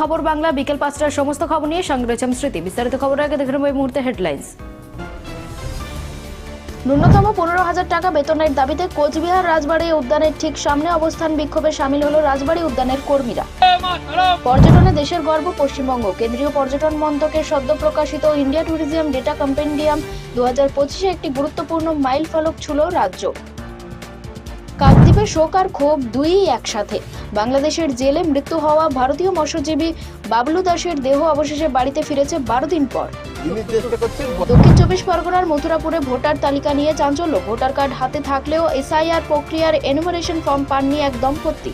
খবর বাংলা, বিকেল পাঁচটার সমস্ত খবর নিয়ে সঙ্গে স্মৃতি। বিস্তারিত খবর আগে দেখে নেব এই মুহূর্তে হেডলাইন্স। ন্যূনতম পনেরো হাজার টাকা বেতনের দাবিতে কোচবিহার রাজবাড়ী উদ্যানের ঠিক সামনে অবস্থান বিক্ষোভে সামিল হলো রাজবাড়ী উদ্যানের কর্মীরা। পর্যটনে দেশের গর্ব পশ্চিমবঙ্গ। কেন্দ্রীয় পর্যটন মন্ত্রকের সদ্য প্রকাশিত ইন্ডিয়া ট্যুরিজম ডেটা কম্পেন্ডিয়াম দু হাজার পঁচিশে একটি গুরুত্বপূর্ণ মাইল ফলক ছুল রাজ্য। কাকদ্বীপে শোক আর ক্ষোভ দুইই একসাথে। বাংলাদেশের জেলে মৃত্যু হওয়া ভারতীয় মৎস্যজীবী বাবলু দাসের দেহ অবশেষে বাড়িতে ফিরেছে বারো দিন পর। দক্ষিণ চব্বিশ পরগনার মথুরাপুরে ভোটার তালিকা নিয়ে চাঞ্চল্য। ভোটার কার্ড হাতে থাকলেও এসআইআর প্রক্রিয়ার এনুমারেশন ফর্ম পাননি এক দম্পতি।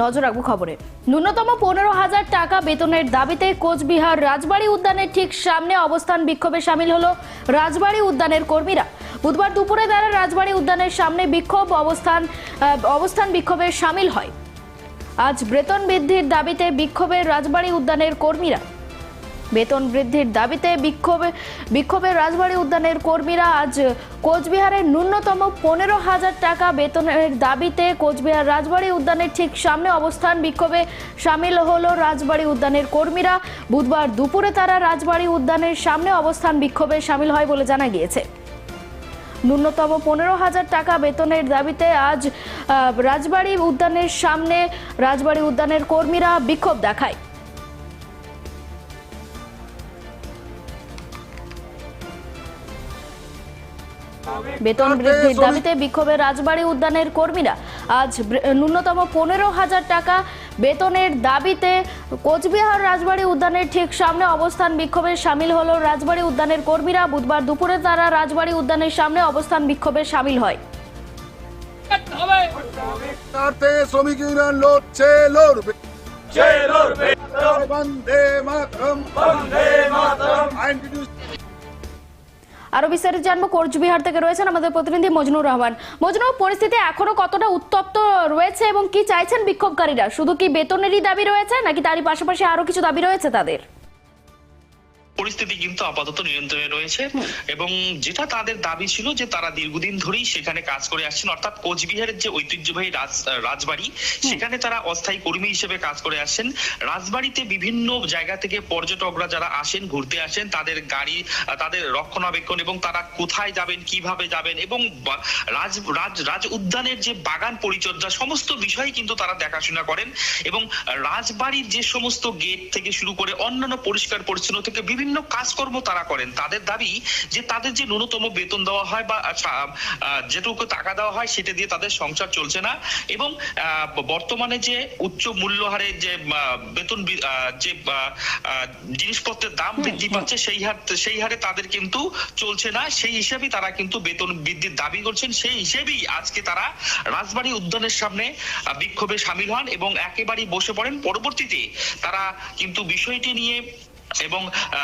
নজর রাখব খবরে। ন্যূনতম পনেরো হাজার টাকা বেতনের দাবিতে কোচবিহার রাজবাড়ি উদ্যানের ঠিক সামনে অবস্থান বিক্ষোভে সামিল হলো রাজবাড়ি উদ্যানের কর্মীরা। বুধবার দুপুরে তারা রাজবাড়ি উদ্যানের সামনে বিক্ষোভ অবস্থান অবস্থান বিক্ষোভে সামিল হয়। আজ বেতন বৃদ্ধির দাবিতে বিক্ষোভে রাজবাড়ি উদ্যানের কর্মীরা বেতন বৃদ্ধির দাবিতে বিক্ষোভে বিক্ষোভে রাজবাড়ী উদ্যানের কর্মীরা আজ কোচবিহারের ন্যূনতম পনেরো হাজার টাকা বেতনের দাবিতে কোচবিহার রাজবাড়ী উদ্যানের ঠিক সামনে অবস্থান বিক্ষোভে সামিল হলো রাজবাড়ী উদ্যানের কর্মীরা। বুধবার দুপুরে তারা রাজবাড়ী উদ্যানের সামনে অবস্থান বিক্ষোভে সামিল হয় বলে জানা গিয়েছে। ন্যূনতম পনেরো হাজার টাকা বেতনের দাবিতে আজ রাজবাড়ী উদ্যানের সামনে রাজবাড়ী উদ্যানের কর্মীরা বিক্ষোভ দেখায়। বেতন বৃদ্ধির দাবিতে বিক্ষোভে রাজবাড়ী উদ্যানের কর্মীরা আজ ন্যূনতম পনেরো হাজার টাকা বেতনের দাবিতে কোচবিহার রাজবাড়ী উদ্যানের ঠিক সামনে অবস্থান বিক্ষোভে সামিল হলো রাজবাড়ী উদ্যানের কর্মীরা। বুধবার দুপুরে তারা রাজবাড়ী উদ্যানের সামনে অবস্থান বিক্ষোভে সামিল হয়। শ্রমিক ইউনিয়ন লড়ছে লড়বে লড়বে বন্দে মাতরম। বন্দে মাতরম। আইনটি আরও বিস্তারিত জানব, কোচবিহার থেকে রয়েছেন আমাদের প্রতিনিধি মজনুর রহমান। মজনু, পরিস্থিতি এখনও কতটা উত্তপ্ত রয়েছে এবং কি চাইছেন বিক্ষোভকারীরা? শুধু কি বেতনেরই দাবি রয়েছে নাকি তারই পাশাপাশি আরও কিছু দাবি রয়েছে তাদের? পরিস্থিতি কিন্তু আপাতত নিয়ন্ত্রণে রয়েছে। এবং যেটা তাদের দাবি ছিল যে তারা দীর্ঘদিন ধরেই সেখানে কাজ করে আসছেন অর্থাৎ কোচবিহারের যে ঐতিহ্যবাহী রাজবাড়ি সেখানে তারা অস্থায়ী কর্মী হিসেবে কাজ করে আসছেন। রাজবাড়িতে বিভিন্ন জায়গা থেকে পর্যটকরা যারা আসেন ঘুরতে আসেন তাদের গাড়ি তাদের রক্ষণাবেক্ষণ এবং তারা কোথায় যাবেন কীভাবে যাবেন এবং রাজ রাজ রাজ উদ্যানের যে বাগান পরিচর্যা সমস্ত বিষয় কিন্তু তারা দেখাশোনা করেন এবং রাজবাড়ির যে সমস্ত গেট থেকে শুরু করে অন্যান্য পরিষ্কার পরিচ্ছন্ন থেকে বিভিন্ন কাজকর্ম তারা করেন। তাদের দাবি যে তাদের যে ন্যূনতম বেতন দেওয়া হয় বা যেটুকু টাকা দেওয়া হয় সেটা দিয়ে তাদের সংসার চলছে না এবং বর্তমানে যে উচ্চ মূল্য হারে যে বেতন যে জিনিসপত্রের দাম বৃদ্ধি পাচ্ছে সেই হার সেই হারে তাদের কিন্তু চলছে না। সেই হিসেবেই তারা কিন্তু বেতন বৃদ্ধির দাবি করছেন। সেই হিসেবেই আজকে তারা রাজবাড়ী উদ্যানের সামনে বিক্ষোভে সামিল হন এবং একেবারেই বসে পড়েন। পরবর্তীতে তারা কিন্তু বিষয়টি নিয়ে এবং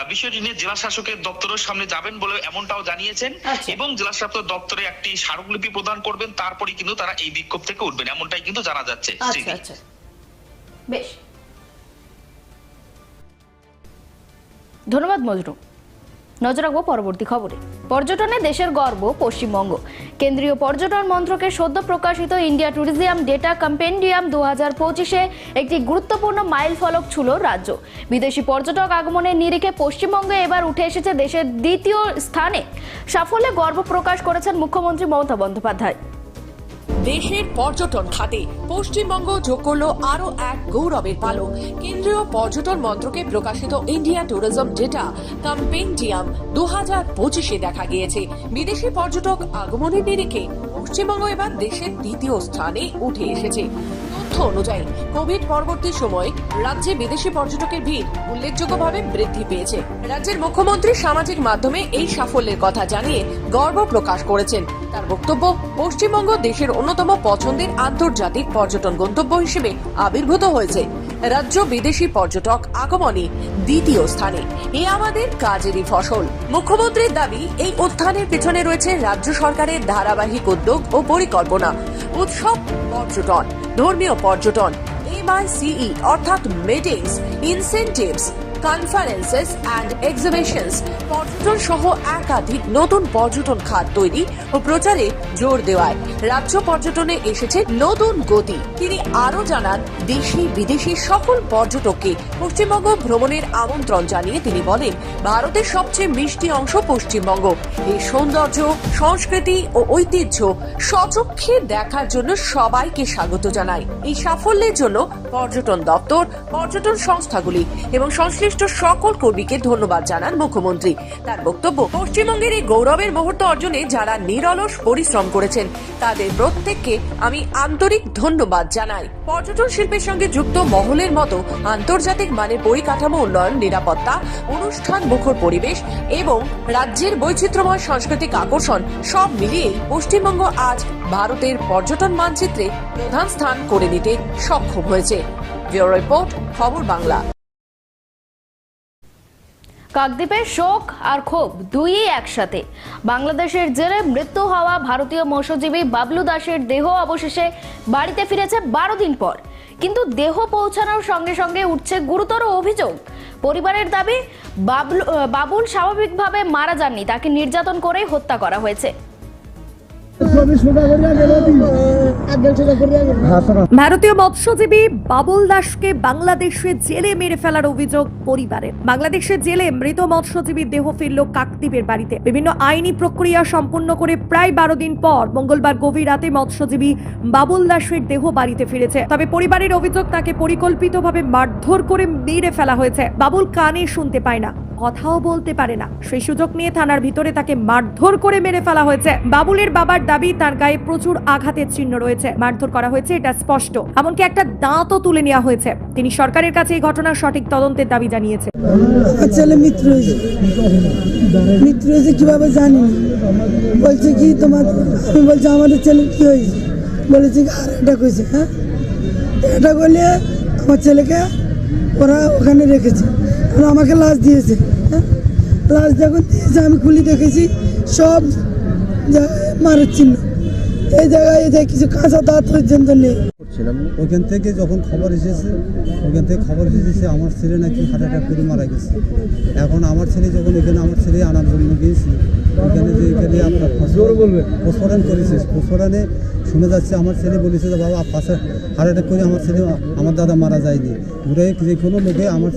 বিষয়টি নিয়ে জেলা শাসকের দপ্তরের সামনে যাবেন বলে এমনটাও জানিয়েছেন আচ্ছা। এবং জেলা শাসক দপ্তরে একটি স্মারকলিপি প্রদান করবেন তারপরে কিন্তু তারা এই বিক্ষোভ থেকে উঠবেন এমনটাই কিন্তু জানা যাচ্ছে আচ্ছা। আচ্ছা বেশ ধন্যবাদ মজরু নজর রাখব পরবর্তী খবরে। পর্যটনে দেশের গর্ব পশ্চিমবঙ্গ। কেন্দ্রীয় পর্যটন মন্ত্রকের সদ্য প্রকাশিত ইন্ডিয়া ট্যুরিজম ডেটা কম্পেন্ডিয়াম দু হাজার পঁচিশে একটি গুরুত্বপূর্ণ মাইল ফলক ছুল রাজ্য। বিদেশি পর্যটক আগমনের নিরিখে পশ্চিমবঙ্গে এবার উঠে এসেছে দেশের দ্বিতীয় স্থানে। সাফল্যে গর্ব প্রকাশ করেছেন মুখ্যমন্ত্রী মমতা বন্দ্যোপাধ্যায়। দেশের পর্যটন খাতে পশ্চিমবঙ্গ যোগ করল আরও এক গৌরবের পালক। কেন্দ্রীয় পর্যটন মন্ত্রকে প্রকাশিত ইন্ডিয়া ট্যুরিজম ডেটা কম্পেন্ডিয়াম দু হাজার পঁচিশে দেখা গিয়েছে। বিদেশি পর্যটক আগমনের নিরিখে পশ্চিমবঙ্গ এবার দেশের দ্বিতীয় স্থানে উঠে এসেছে। তথ্য অনুযায়ী, কোভিড পরবর্তী সময়ে রাজ্যে বিদেশি পর্যটকের ভিড় উল্লেখযোগ্যভাবে বৃদ্ধি পেয়েছে। রাজ্যের মুখ্যমন্ত্রী সামাজিক মাধ্যমে এই সাফল্যের কথা জানিয়ে গর্ব প্রকাশ করেছেন। তার বক্তব্য, পশ্চিমবঙ্গ দেশের অন্যতম পছন্দের আন্তর্জাতিক পর্যটন গন্তব্য হিসেবে আবির্ভূত হয়েছে। রাজ্য বিদেশি পর্যটক আগমনে দ্বিতীয় স্থানে। এ আমাদের কাজেরই ফসল। মুখ্যমন্ত্রীর দাবি, এই উত্থানের পিছনে রয়েছে রাজ্য সরকারের ধারাবাহিক উদ্যোগ ও পরিকল্পনা। উৎসব, পর্যটন। ধর্মীয় পর্যটন এমআইসিই অর্থাৎ meetings incentives conferences and exhibitions পর্যটন সহ একাধিক নতুন পর্যটন খাত তৈরি ও প্রচারে জোর দেওয়ায়। রাজ্য পর্যটনে এসেছে নতুন গতি। তিনি আরও জানান, দেশি বিদেশি সকল পর্যটককে পশ্চিমবঙ্গ ভ্রমণের আমন্ত্রণ জানিয়ে তিনি বলেন, ভারতের সবচেয়ে মিষ্টি অংশ পশ্চিমবঙ্গ। এই সৌন্দর্য, সংস্কৃতি ও ঐতিহ্য সচক্ষে দেখার জন্য সবাইকে স্বাগত জানাই এই সাফল্যের জন্য পর্যটন দপ্তর, পর্যটন সংস্থাগুলি এবং সংশ্লিষ্ট সকল কর্মীকে ধন্যবাদ জানান মুখ্যমন্ত্রী। তার বক্তব্য, পশ্চিমবঙ্গের এই গৌরবের মুহূর্ত অর্জনে যারা নিরলস পরিশ্রম করেছেন, তাদের প্রত্যেককে আমি আন্তরিক ধন্যবাদ জানাই। পর্যটন শিল্পের সঙ্গে যুক্ত মহলের মতো আন্তর্জাতিক মানের পরিকাঠামো উন্নয়ন, নিরাপত্তা, অনুষ্ঠান মুখর পরিবেশ এবং রাজ্যের বৈচিত্র্যময় সাংস্কৃতিক আকর্ষণ সব মিলিয়েই পশ্চিমবঙ্গ আজ ভারতের পর্যটন মানচিত্রে প্রধান স্থান করে নিতে সক্ষম হয়েছে। ব্যুরো রিপোর্ট, খবর বাংলা। কাকদ্বীপের শোক আর ক্ষোভ দুই একসাথে। বাংলাদেশের জেলে মৃত্যু হওয়া ভারতীয় মৎস্যজীবী বাবলু দাসের দেহ অবশেষে বাড়িতে ফিরেছে বারো দিন পর। কিন্তু দেহ পৌঁছানোর সঙ্গে সঙ্গে উঠছে গুরুতর অভিযোগ। পরিবারের দাবি, বাবলু বাবুল স্বাভাবিকভাবে মারা যাননি, তাকে নির্যাতন করে হত্যা করা হয়েছে। ভারতীয় মৎস্যজীবী বাবুল দাসকে বাংলাদেশে জেলে মেরে ফেলার অভিযোগ পরিবারের বাংলাদেশের জেলে মৃত মৎস্যজীবীর দেহ ফিরল কাকদ্বীপের বাড়িতে। বিভিন্ন আইনি প্রক্রিয়া সম্পূর্ণ করে প্রায় বারো দিন পর মঙ্গলবার গভীর রাতে মৎস্যজীবী বাবুল দাসের দেহ বাড়িতে ফিরেছে। তবে পরিবারের অভিযোগ তাকে পরিকল্পিতভাবে মারধর করে মেরে ফেলা হয়েছে। বাবুল কানে শুনতে পায় না। কথাও বলতে পারে না। সেই সুযোগ নিয়ে থানার ভিতরে তাকে মারধর করে মেরে ফেলা হয়েছে। বাবুলের বাবার দাবি, তার গায়ে প্রচুর আঘাতের চিহ্ন রয়েছে। মারধর করা হয়েছে, এটা স্পষ্ট। এমনকি একটা দাঁতও তুলে নেওয়া হয়েছে। তিনি সরকারের কাছে এই ঘটনার সঠিক তদন্তের দাবি জানিয়েছে ছেলে হয়েছে মৃত্যু হয়েছে কীভাবে জানি? বলছে কি তোমার, আমি বলছি, আমাদের ছেলের কি হয়েছে? বলেছে কি হয়েছে হ্যাঁ? এটা আমার ছেলেকে ওরা ওখানে রেখেছে। আমাকে লাশ দিয়েছে। লাশ যখন দিয়েছে আমি খুলি দেখেছি সব জায়গায় মারের চিহ্ন। এই জায়গায় এই কিছু কাঁচা দাঁত পর্যন্ত নেই। ওইখান থেকে যখন খবর এসেছে ওইখান থেকে খবর এসেছে আমার ছেলে নাকি হার্ট অ্যাটাক করে মারা গেছে। এখন আমার ছেলে যখন এখানে আমার ছেলে আনার জন্য গিয়েছি ওইখানে যে এখানে আপনার প্রস্ফোরণ করেছে। প্রস্ফোরণে শুনে যাচ্ছে আমার ছেলে বলেছে যে বাবা পাশে হার্ট অ্যাটাক করে আমার ছেলে আমার দাদা মারা যায়নি। ওরা যে কোনো লোকে আমার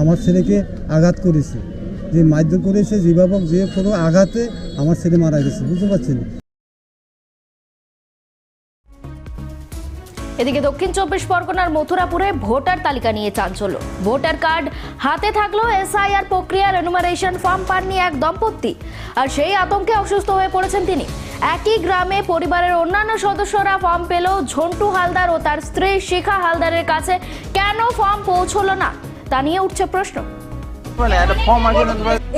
আমার ছেলেকে আঘাত করেছে। যে মারধর করেছে যেভাবে যে কোনো আঘাতে আমার ছেলে মারা গেছে, বুঝতে পারছেন? এদিকে দক্ষিণ চব্বিশ পরগনার মথুরাপুরে ভোটার তালিকা নিয়ে চাঞ্চল্য। ভোটার কার্ড হাতে থাকলেও এসআইআর প্রক্রিয়ার এনুমারেশন ফর্ম পাননি এক দম্পতি। আর সেই আতঙ্কে অসুস্থ হয়ে পড়েছেন তিনি। একই গ্রামে পরিবারের অন্যান্য সদস্যরা ফর্ম পেলেও ঝন্টু হালদার ও তার স্ত্রী শিখা হালদারের কাছে। কেন ফর্ম পৌঁছল না? তা নিয়ে উঠছে প্রশ্ন।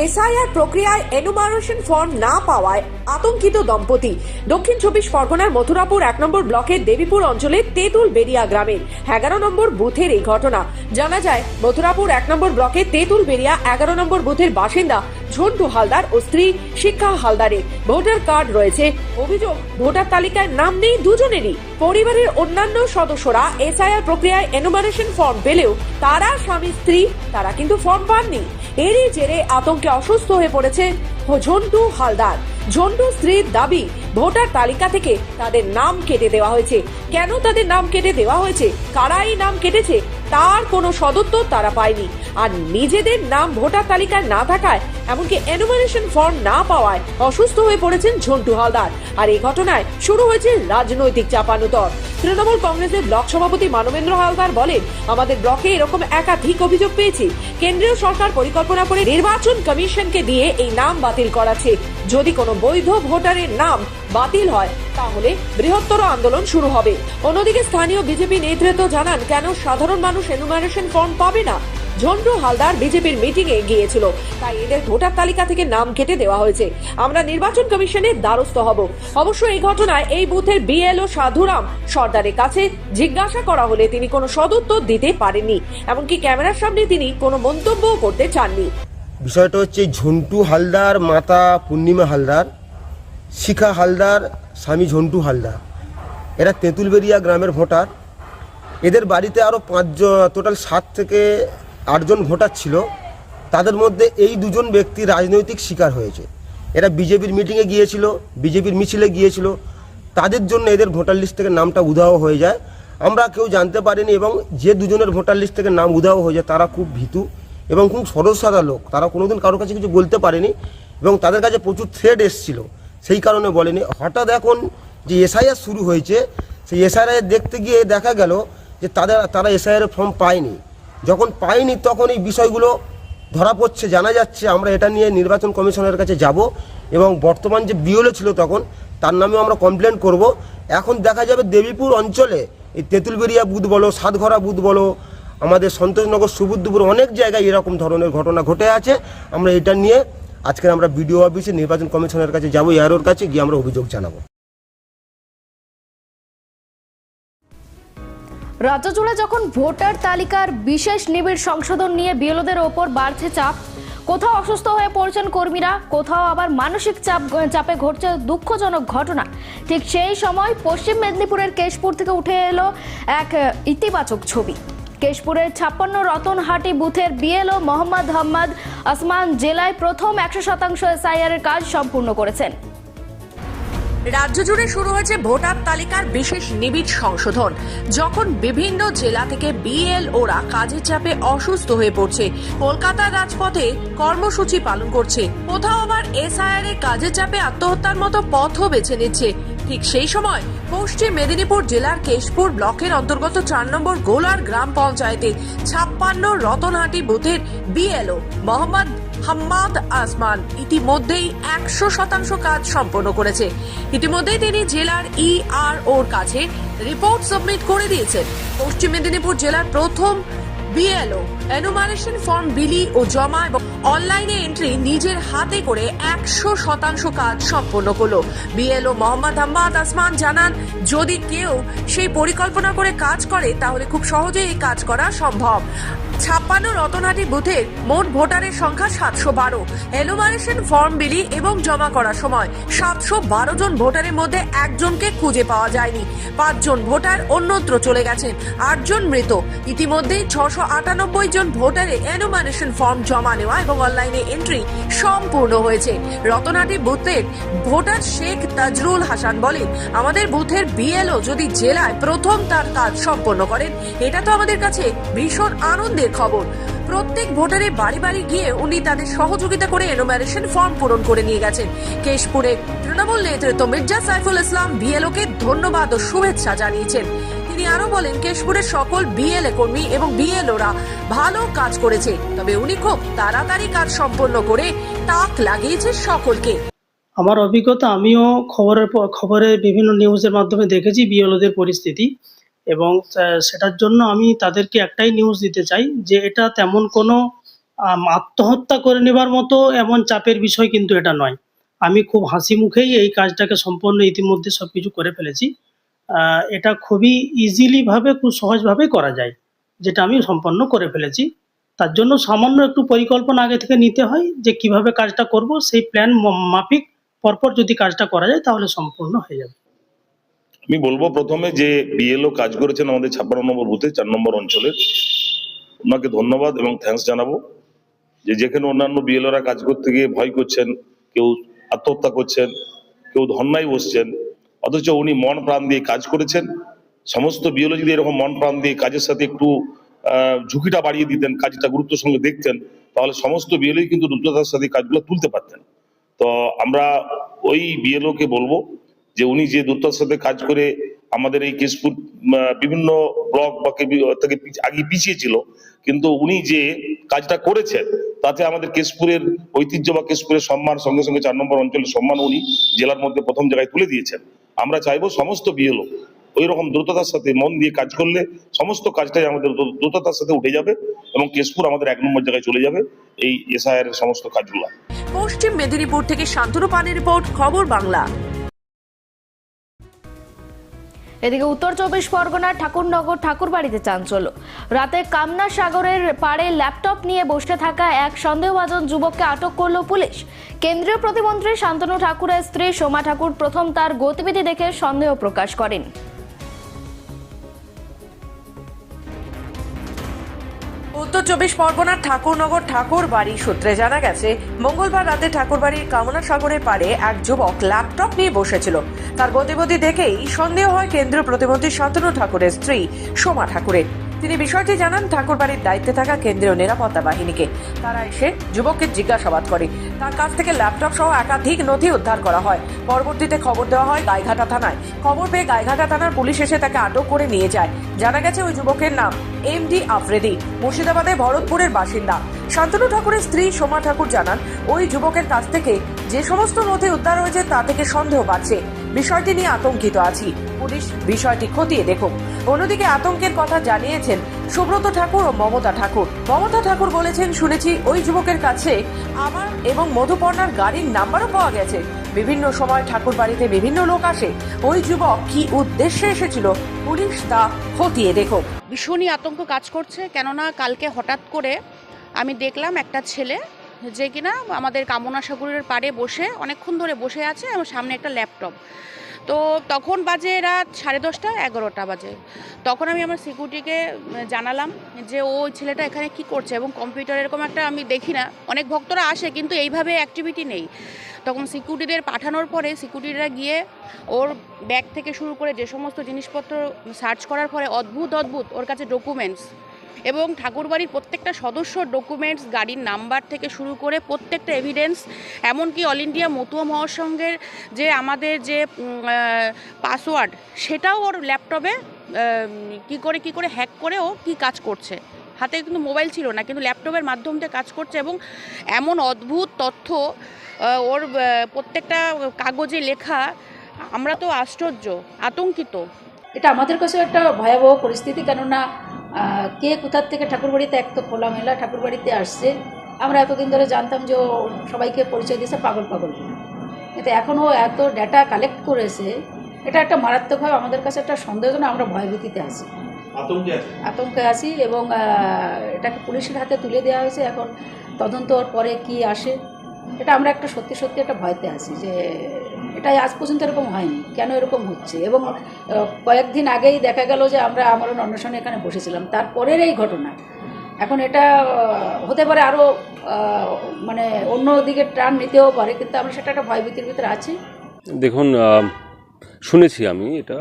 এসআইআর প্রক্রিয়ায় এনুমারেশন ফর্ম না পাওয়ায় আতঙ্কিত দম্পতি। দক্ষিণ চব্বিশ পরগনার মথুরাপুর এক নম্বর ব্লকের দেবীপুর অঞ্চলের তেঁতুল বেরিয়া গ্রামের এগারো নম্বর বুথের এই ঘটনা। জানা যায়, মথুরাপুর এক নম্বর ব্লকের তেঁতুল বেরিয়া এগারো নম্বর বুথের বাসিন্দা ঝন্টু হালদার ও স্ত্রী শিক্ষা হালদারের ভোটার কার্ড রয়েছে। অভিযোগ, ভোটার তালিকায় নাম নেই দুজনেরই। পরিবারের অন্যান্য সদস্যরা এসআইআর প্রক্রিয়ায় এনুমারেশন ফর্ম পেলেও তারা স্বামী, স্ত্রী, তারা কিন্তু ফর্ম পাননি। এরই জেরে আতঙ্কে অসুস্থ হয়ে পড়েছে ঝন্টু হালদার। ঝন্টু স্ত্রীর দাবি, ভোটার তালিকা থেকে তাদের নাম কেটে দেওয়া হয়েছে। কেন তাদের নাম কেটে দেওয়া হয়েছে? কারা এই নাম কেটেছে? তার কোনো সদুত্তর তারা পায়নি। আর নিজেদের নাম ভোটার তালিকায় না থাকায়, এমনকি এনুমারেশন ফর্ম না পাওয়ায় অসুস্থ হয়ে পড়েছেন ঝন্টু হালদার। আর এই ঘটনায় শুরু হয়েছে রাজনৈতিক চাপানুতর। তৃণমূল কংগ্রেসের ব্লক সভাপতি মানবেন্দ্র হালদার বলেন, আমাদের ব্লকে এরকম একাধিক অভিযোগ পেয়েছি। কেন্দ্রীয় সরকার পরিকল্পনা করে নির্বাচন কমিশনকে দিয়ে এই নাম বাতিল করাচ্ছে যদি কোনো বৈধ ভোটারের নাম বাতিল হয়। তাহলে বৃহত্তর আন্দোলন শুরু হবে। অন্যদিকে স্থানীয় বিজেপি নেতৃত্ব জানান, কেন সাধারণ মানুষ এনুমারেশন ফর্ম পাবে না? ঝন্টু হালদার বিজেপির মিটিং এ গিয়েছিল। তাই এদের ভোটার তালিকা থেকে নাম কেটে দেওয়া হয়েছে। আমরা নির্বাচন কমিশনের দ্বারস্থ হব। অবশ্য এই ঘটনায় এই বুথের বিএলও সাধুরাম সর্দারের কাছে জিজ্ঞাসা করা হলে তিনি কোনো সদুত্তর দিতে পারেননি। এমনকি ক্যামেরার সামনে তিনি কোনো মন্তব্য করতে চাননি। বিষয়টা হচ্ছে ঝন্টু হালদার, মাতা পূর্ণিমা হালদার শিখা হালদার, স্বামী ঝন্টু হালদার। এরা তেঁতুলবেরিয়া গ্রামের ভোটার। এদের বাড়িতে আরও পাঁচজন টোটাল সাত থেকে আটজন ভোটার ছিল। তাদের মধ্যে এই দুজন ব্যক্তি রাজনৈতিক শিকার হয়েছে। এরা বিজেপির মিটিংয়ে গিয়েছিল, বিজেপির মিছিলে গিয়েছিল। তাদের জন্য এদের ভোটার লিস্ট থেকে নামটা উধাও হয়ে যায়। আমরা কেউ জানতে পারিনি এবং যে দুজনের ভোটার লিস্ট থেকে নাম উধাও হয়ে যায়, তারা খুব ভীতু এবং খুব সরল সাদা লোক। তারা কোনোদিন কারোর কাছে কিছু বলতে পারেনি এবং তাদের কাছে প্রচুর থ্রেড এসছিল। সেই কারণে বলেনি। হঠাৎ এখন যে এসআইআর শুরু হয়েছে, সেই এসআইআর দেখতে গিয়ে দেখা গেল যে তাদের, তারা এসআইআর ফর্ম পায়নি। যখন পায়নি তখন এই বিষয়গুলো ধরা পড়ছে, জানা যাচ্ছে, আমরা এটা নিয়ে নির্বাচন কমিশনের কাছে যাব এবং বর্তমান যে বিওলে ছিল তখন, তার নামেও আমরা কমপ্লেন করব। এখন দেখা যাবে দেবীপুর অঞ্চলে, এই তেঁতুলবেরিয়া বুথ বলো, সাতঘরা বুথ বলো, আমাদের সন্তোষনগর, সুবুদ্ধপুর অনেক জায়গায় এরকম ধরনের ঘটনা ঘটে আছে। আমরা এটা নিয়ে আজকে আমরা বিডিও অফিসে নির্বাচন কমিশনের কাছে যাব এআরওর কাছে গিয়ে আমরা অভিযোগ জানাব। রাজ্য জুড়ে যখন ভোটার তালিকার বিশেষ নিবিড় সংশোধন নিয়ে বিএলওদের ওপর বাড়ছে চাপ, কোথাও অসুস্থ হয়ে পড়ছেন কর্মীরা, কোথাও আবার মানসিক চাপ চাপে ঘটছে দুঃখজনক ঘটনা। ঠিক সেই সময় পশ্চিম মেদিনীপুরের কেশপুর থেকে উঠে এলো এক ইতিবাচক ছবি। কেশপুরের ছাপ্পান্ন রতনহাটি বুথের বিএলও মোহাম্মদ হাম্মদ আসমান জেলায় প্রথম একশো শতাংশ এসআইআর এর কাজ সম্পূর্ণ করেছেন। রাজ্য জুড়ে শুরু হয়েছে ভোটার তালিকার বিশেষ নিবিড় সংশোধন। যখন বিভিন্ন জেলা থেকে বিএল ওরা কাজের চাপে অসুস্থ হয়ে পড়ছে, কলকাতার রাজপথে কর্মসূচি পালন করছে। কোথাও আবার এসআইআর এর কাজের চাপে আত্মহত্যার মতো পথও বেছে নিচ্ছে ঠিক সেই সময় পশ্চিম মেদিনীপুর জেলার কেশপুর ব্লকের অন্তর্গত চার নম্বর গোলার গ্রাম পঞ্চায়েতে ছাপ্পান্ন রতনহাটি বুথের বিএলও মোহাম্মদ হাম্মাদ আসমান ইতিমধ্যেই একশো শতাংশ কাজ সম্পন্ন করেছে। ইতিমধ্যেই তিনি জেলার ই আর ওর কাছে রিপোর্ট সাবমিট করে দিয়েছেন। পশ্চিম মেদিনীপুর জেলার প্রথম বিএলও এনুমারেশন ফর্ম বিলি ও জমা এবং অনলাইনে এন্ট্রি নিজের হাতে করে একশো শতাংশ কাজ সম্পন্ন করল। বিএলও মোহাম্মদ আহমাদ আসমান জানান, যদি কেউ সেই পরিকল্পনা করে কাজ করে, তাহলে খুব সহজেই এই কাজ করা সম্ভব। ছাপ্পান্ন রতনহাটি বুথের মোট ভোটারের সংখ্যা সাতশো বারো। এনুমারেশন ফর্ম বিলি এবং জমা করার সময় সাতশো বারো জন ভোটারের মধ্যে একজনকে খুঁজে পাওয়া যায়নি। পাঁচজন ভোটার অন্যত্র চলে গেছেন, আটজন মৃত। ইতিমধ্যেই ছশো আটানব্বই জন ভোটারে এনুমারেশন ফর্ম জমা নেওয়া এবং অনলাইনে এন্ট্রি সম্পূর্ণ হয়েছে। রতনহাটি বুথের ভোটার শেখ তাজরুল হাসান বলেন, আমাদের বুথের বিএলও যদি জেলায় প্রথম তার কাজ সম্পন্ন করেন, এটা তো আমাদের কাছে ভীষণ আনন্দের খবর। প্রত্যেক ভোটারের বাড়ি বাড়ি গিয়ে উনি তাদের সহযোগিতা করে এনোমারেশন ফর্ম পূরণ করে নিয়ে গেছেন। কেশপুরে তৃণমূল নেতৃত্ব মির্জা সাইফুল ইসলাম বিএলওকে ধন্যবাদ ও শুভেচ্ছা জানিয়েছেন। তিনি আরও বলেন, কেশপুরের সকল বিএলএ কর্মী এবং বিএলওরা ভালো কাজ করেছে। তবে উনি খুব তাড়াতাড়ি কাজ সম্পন্ন করে তাক লাগিয়েছে সকলকে। আমার অভিজ্ঞতা, আমিও খবরের খবরে বিভিন্ন নিউজের মাধ্যমে দেখেছি বিএলওদের পরিস্থিতি এবং সেটার জন্য আমি তাদেরকে একটাই নিউজ দিতে চাই যে এটা তেমন কোনো আত্মহত্যা করে নেবার মতো এমন চাপের বিষয় কিন্তু এটা নয়। আমি খুব হাসি মুখেই এই কাজটাকে সম্পন্ন ইতিমধ্যে সব কিছু করে ফেলেছি। এটা খুবই ইজিলি ভাবে, খুব সহজভাবে করা যায়, যেটা আমি সম্পন্ন করে ফেলেছি। তার জন্য সামান্য একটু পরিকল্পনা আগে থেকে নিতে হয় যে কীভাবে কাজটা করব, সেই প্ল্যান মাফিক পরপর যদি কাজটা করা যায় তাহলে সম্পূর্ণ হয়ে যাবে। আমি বলব প্রথমে যে বিএলও কাজ করেছেন আমাদের ছাপ্পান্ন নম্বর বুথে চার নম্বর অঞ্চলে ওনাকে ধন্যবাদ এবং থ্যাঙ্কস জানাব। যে যেখানে অন্যান্য বিএলওরা কাজ করতে গিয়ে ভয় করছেন, কেউ আত্মহত্যা করছেন, কেউ ধর্নায় বসছেন অথচ উনি মন প্রাণ দিয়ে কাজ করেছেন। সমস্ত যদি এরকম মন প্রাণ দিয়ে কাজের সাথে একটু ঝুঁকিটা বাড়িয়ে দিতেন, কাজটা গুরুত্বের সঙ্গে দেখতেন, তাহলে সমস্ত বিএলওই কিন্তু দ্রুততার সাথে কাজগুলো তুলতে পারতেন। তো আমরা ওই বিএলও কে বলব যে উনি যে দ্রুততার সাথে কাজ করে আমাদের এই কেশপুর বিভিন্ন ব্লক বা কে- থেকে আগে পিছিয়ে ছিল, কিন্তু উনি যে কাজটা করেছেন, তাতে আমাদের কেশপুরের ঐতিহ্য বা কেশপুরের সম্মান, সঙ্গে সঙ্গে চার নম্বর অঞ্চলের সম্মান উনি জেলার মধ্যে প্রথম জায়গায় তুলে দিয়েছেন। আমরা চাইব সমস্ত বিএলও ওই রকম দ্রুততার সাথে মন দিয়ে কাজ করলে সমস্ত কাজটাই আমাদের দ্রু- দ্রুততার সাথে উঠে যাবে এবং কেশপুর আমাদের এক নম্বর জায়গায় চলে যাবে এই এসআইআর সমস্ত কাজগুলো। পশ্চিম মেদিনীপুর থেকে শান্তনু পানের রিপোর্ট, খবর বাংলা। এদিকে উত্তর চব্বিশ পরগনার ঠাকুরনগর ঠাকুর বাড়িতে চাঞ্চল্য। রাতে কামনা সাগরের পাড়ে ল্যাপটপ নিয়ে বসে থাকা এক সন্দেহভাজন যুবককে আটক করল পুলিশ। কেন্দ্রীয় প্রতিমন্ত্রী শান্তনু ঠাকুরের স্ত্রী সোমা ঠাকুর প্রথম তার গতিবিধি দেখে সন্দেহ প্রকাশ করেন। উত্তর চব্বিশ পরগনার ঠাকুরনগর ঠাকুর বাড়ি সূত্রে জানা গেছে, মঙ্গলবার রাতে ঠাকুরবাড়ির কামনা সাগরের পারে এক যুবক ল্যাপটপ নিয়ে বসেছিল। তার গতিবিধি দেখেই সন্দেহ হয় কেন্দ্রীয় প্রতিমন্ত্রী শান্তনু ঠাকুরের স্ত্রী সোমা ঠাকুরের। তিনি বিষয়টি জানান, ঠাকুরবাড়ির দায়িত্বে থাকা কেন্দ্রীয় নিরাপত্তা বাহিনীকে। তারা এসে যুবককে জিজ্ঞাসাবাদ করে। তার কাছ থেকে ল্যাপটপ সহ একাধিক নথি উদ্ধার করা হয়। পরবর্তীতে খবর দেওয়া হয় গাইঘাটা থানায়। খবর পেয়ে গাইঘাটা থানার পুলিশ এসে তাকে আটক করে নিয়ে যায়। জানা গেছে ওই যুবকের নাম এম ডি আফ্রেদি। মুর্শিদাবাদের ভরতপুরের বাসিন্দা। শান্তনু ঠাকুরের স্ত্রী সোমা ঠাকুর জানান, ওই যুবকের কাছ থেকে যে সমস্ত নথি উদ্ধার হয়েছে তা থেকে সন্দেহ বাড়ছে। বিষয়টি নিয়ে আতঙ্কিত আছি। পুলিশ বিষয়টি খতিয়ে দেখুক। অন্যদিকে আতঙ্কের কথা জানিয়েছেন সুব্রত ঠাকুর ও মমতা ঠাকুর। মমতা ঠাকুর বলেছেন, শুনেছি ওই যুবকের কাছে আমার এবং মধুপর্ণার গাড়ির নাম্বারও পাওয়া গেছে। বিভিন্ন সময় ঠাকুর বাড়িতে বিভিন্ন লোক আসে। ওই যুবক কি উদ্দেশ্যে এসেছিল? পুলিশ তা খতিয়ে দেখুক। ভীষণই আতঙ্ক কাজ করছে। কেননা কালকে হঠাৎ করে আমি দেখলাম একটা ছেলে যে কিনা আমাদের কামনা সাগরের পাড়ে বসে, অনেকক্ষণ ধরে বসে আছে এবং সামনে একটা ল্যাপটপ। তো তখন বাজে রাত সাড়ে দশটা, এগারোটা বাজে। তখন আমি আমার সিকিউরিটিকে জানালাম যে ও ছেলেটা এখানে কি করছে এবং কম্পিউটার এরকম একটা আমি দেখি না। অনেক ভক্তরা আসে কিন্তু এইভাবে অ্যাক্টিভিটি নেই। তখন সিকিউরিটিদের পাঠানোর পরে সিকিউরিটিরা গিয়ে ওর ব্যাগ থেকে শুরু করে যে সমস্ত জিনিসপত্র সার্চ করার পরে অদ্ভুত অদ্ভুত, ওর কাছে ডকুমেন্টস এবং ঠাকুরবাড়ির প্রত্যেকটা সদস্য ডকুমেন্টস গাড়ির নাম্বার থেকে শুরু করে প্রত্যেকটা এভিডেন্স এমনকি অল ইন্ডিয়া মতুয়া মহাসংঘের যে আমাদের যে পাসওয়ার্ড সেটাও ওর ল্যাপটপে কি করে কি করে হ্যাক করে ও কী কাজ করছে। হাতে কিন্তু মোবাইল ছিল না, কিন্তু ল্যাপটপের মাধ্যম দিয়ে কাজ করছে এবং এমন অদ্ভুত তথ্য ওর প্রত্যেকটা কাগজে লেখা, আমরা তো আশ্চর্য, আতঙ্কিত। এটা আমাদের কাছে একটা ভয়াবহ পরিস্থিতি, কেননা কে কোথার থেকে ঠাকুরবাড়িতে এক তো খোলামেলা ঠাকুরবাড়িতে আসছে আমরা এতদিন ধরে জানতাম যে ও সবাইকে পরিচয় দিয়েছে পাগল পাগল। কিন্তু এখনও এত ডেটা কালেক্ট করেছে এটা একটা মারাত্মকভাবে আমাদের কাছে একটা সন্দেহজনক আমরা ভয়ভীতিতে আছি। আতঙ্কে আছি। এবং এটাকে পুলিশের হাতে তুলে দেওয়া হয়েছে এখন তদন্তর পরে কি আসে এটা আমরা একটা সত্যি সত্যি একটা ভয়তে আছি যে এটা আজ পর্যন্ত এরকম হয়নি। কেন এরকম হচ্ছে? এবং কয়েকদিন আগেই দেখা গেল যে আমরা আমার অন্বেষণে এখানে বসেছিলাম। তারপরের এই ঘটনা। এখন এটা হতে পারে আরও মানে অন্য দিকে টার্ন নিতেও পারে, কিন্তু আমরা সেটা একটা ভয়ভীতির ভিতরে আছি। দেখুন শুনেছি আমি এটা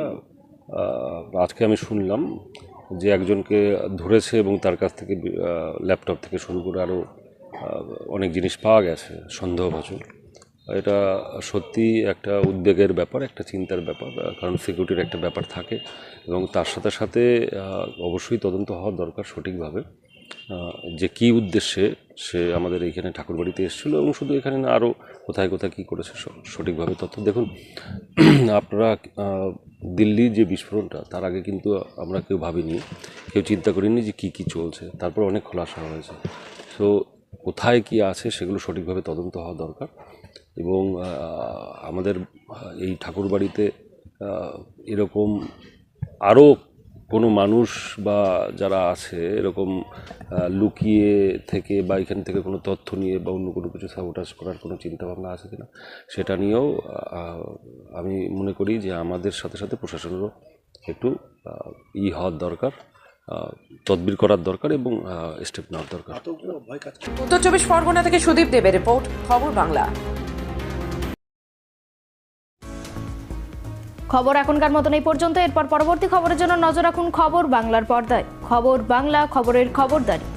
আজকে আমি শুনলাম যে একজনকে ধরেছে এবং তার কাছ থেকে ল্যাপটপ থেকে শুরু করে আরও অনেক জিনিস পাওয়া গেছে, সন্দেহভাজন। এটা সত্যি একটা উদ্বেগের ব্যাপার একটা চিন্তার ব্যাপার কারণ সিকিউরিটির একটা ব্যাপার থাকে এবং তার সাথে সাথে অবশ্যই তদন্ত হওয়া দরকার সঠিকভাবে। যে কী উদ্দেশ্যে সে আমাদের এইখানে ঠাকুরবাড়িতে এসেছিল এবং শুধু এখানে না আরও কোথায় কোথায় কী করেছে সঠিকভাবে তথ্য। দেখুন আপনারা আহ, দিল্লির যে বিস্ফোরণটা তার আগে কিন্তু আমরা কেউ ভাবিনি কেউ চিন্তা করিনি যে কী কী চলছে। তারপর অনেক খোলাসা হয়েছে। সো কোথায় কি আছে সেগুলো সঠিকভাবে তদন্ত হওয়া দরকার। এবং আমাদের এই ঠাকুরবাড়িতে আহ, এরকম আরও কোনো মানুষ বা যারা আছে এরকম লুকিয়ে থেকে বা এখান থেকে কোনো তথ্য নিয়ে বা অন্য কোনো কিছু সাবোটাজ করার কোনো চিন্তাভাবনা আছে কিনা সেটা নিয়েও আমি মনে করি যে আমাদের সাথে সাথে প্রশাসনেরও একটু ই হওয়ার দরকার তদবির করার দরকার এবং স্টেপ নেওয়ার দরকার। উত্তর চব্বিশ পরগনা থেকে সুদীপ দেবের রিপোর্ট খবর বাংলা। খবর এখনকার মতন এই পর্যন্ত। এরপর পরবর্তী খবরের জন্য নজর রাখুন খবর বাংলার পর্দায়। খবর বাংলা, খবরের খবরদারি।